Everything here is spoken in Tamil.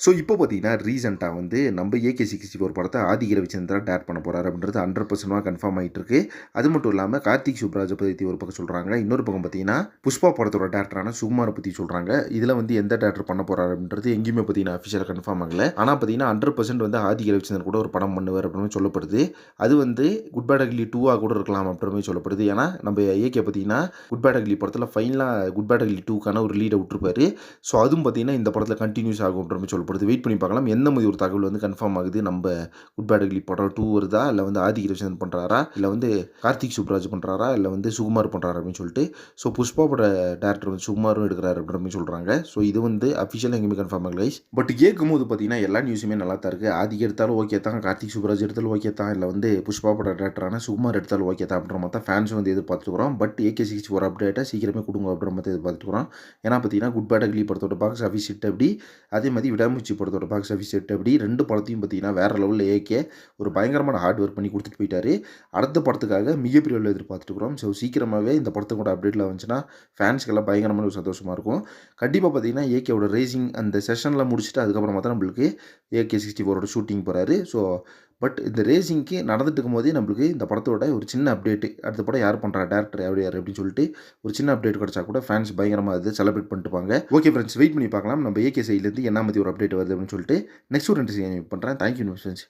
ஸோ இப்போ பார்த்தீங்கன்னா ரீசெண்டாக வந்து நம்ம ஏகே சிக்ஸ்டி ஃபோர் படத்தை ஆதி ரவிச்சந்திரா டேட் பண்ண போகிறாரு அப்படின்றது ஹண்ட்ரட் பர்சன்டாக கன்ஃபார்ம் ஆகிட்டு இருக்கு அது மட்டும் இல்லாமல் கார்த்திக் சுப்ராஜை பற்றி ஒரு பக்கம் சொல்கிறாங்க இன்னொரு பக்கம் பார்த்தீங்கன்னா புஷ்பா படத்தோட டேரக்டரான சுகுமாரை பற்றி சொல்கிறாங்க இதில் வந்து எந்த டேரக்டர் பண்ண போகிறாரு அப்படின்றது எங்கேயுமே பார்த்தீங்கன்னா அஃபிஷியலாக கன்ஃபார்ம் ஆகலை. ஆனால் பார்த்தீங்கன்னா ஹண்ட்ரட் பர்சன்ட் வந்து ஆதி ரவிச்சந்திரன் கூட ஒரு படம் பண்ணுவார் அப்படின்னு சொல்லப்படுது. அது வந்து குட் பேட் அக்லி டூவாக கூட இருக்கலாம் அப்படின்ற மாதிரி சொல்லப்படுது. ஏன்னா நம்ம ஏகே பார்த்தீங்கன்னா குட் பேட் அக்லி படத்தில் ஃபைனலாக குட் பேட் அக்லி டூக்கான ஒரு லீடை விட்டுருப்பாரு. ஸோ அதுவும் பார்த்தீங்கன்னா இந்த படத்தில் கண்டினியூஸ் ஆகும் அப்படின்னு சொல்லப்படுது. வெயிட் பண்ணி பார்க்கலாம். எந்த மாதிரி ஒரு தகவல் வந்து கன்ஃபார்ம் ஆகுது? நம்ம குட் பேட் கிளி படம் டூ வருதா? இல்லை வந்து ஆதி ரவிச்சந்திரன் பண்ணுறாரா இல்லை வந்து கார்த்திக் சுப்ராஜ் பண்ணுறாரா இல்லை வந்து சுகுமார் பண்ணுறாரு அப்படின்னு சொல்லிட்டு ஸோ புஷ்பா பட டேரக்டர் வந்து சுகுமாரும் எடுக்கிறாரு அப்படின்ற மாதிரி சொல்கிறாங்க ஸோ இது வந்து அஃபிஷியலாக எங்கேயுமே கன்ஃபார்ம் ஆகலை பட் கேட்கும்போது பார்த்தீங்கன்னா எல்லா நியூஸுமே நல்லா தான் இருக்குது ஆதி எடுத்தாலும் ஓகே தான். கார்த்திக் சுப்ராஜ் எடுத்தாலும் ஓகே தான். இல்லை வந்து புஷ்பா பட டேரக்டரான சுகுமார் எடுத்தாலும் ஓகே தான் அப்படின்ற மாதிரி தான் ஃபேன்ஸ் வந்து எதிர்பார்த்துக்கிறோம் பட் ஏகே சிக்ஸ்டி ஃபோர் அப்டேட்டை சீக்கிரமே கொடுங்க அப்படின்ற மாதிரி எதிர்பார்த்துக்கிறோம் ஏன்னா பார்த்தீங்கன்னா குட் பேட் கிளி படத்தோட பாக்ஸ் ஆஃபீஸ் ஹிட் அப்படி. அதே மாதிரி விடாமுச்சி படத்தோட பாக்ஸ் ஆஃபீஸ் ஹிட் அப்படி ரெண்டு படத்தையும் பார்த்தீங்கன்னா வேறு லெவலில் ஏகே ஒரு பயங்கரமான ஹார்ட் ஒர்க் பண்ணி கொடுத்துட்டு போயிட்டாரு. அடுத்த படத்துக்காக மிகப்பெரிய அளவில் எதிர்பார்த்துட்டு இருக்கிறோம். ஸோ சீக்கிரமாகவே இந்த படத்துக்கூட அப்டேட்டில் வந்துச்சுன்னா ஃபேன்ஸ்க்கெல்லாம் பயங்கரமான ஒரு சந்தோஷமாக இருக்கும். கண்டிப்பாக பார்த்தீங்கன்னா ஏகேவோட ரேசிங் அந்த செஷனில் முடிச்சுட்டு அதுக்கப்புறமா தான் நம்மளுக்கு ஏகே சிக்ஸ்டி ஃபோரோட ஷூட்டிங் போகிறாரு ஸோ பட் இந்த ரேசிங்க்கு நடந்துட்டு இருக்கும்போதே நம்மளுக்கு இந்த படத்தோட ஒரு சின்ன அப்டேட்டு அடுத்த படம் யார் பண்ணுறா டேரக்டர் யார் யார் அப்படின்னு சொல்லிட்டு ஒரு சின்ன அப்டேட் கிடச்சா கூட ஃபேன்ஸ் பயங்கரமாக இது செலிப்ரேட் பண்ணிட்டுப்பாங்க ஓகே ஃப்ரெண்ட்ஸ் வெயிட் பண்ணி பார்க்கலாம். நம்ம ஏகே சைட்லேருந்து என்ன மாதிரி ஒரு அப்டேட் வருது அப்படின்னு சொல்லிட்டு நெக்ஸ்ட் ஒரு இன்ட்ரெஸ்டிங் பண்ணுறேன் தேங்க்யூ ஃப்ரெண்ட்ஸ்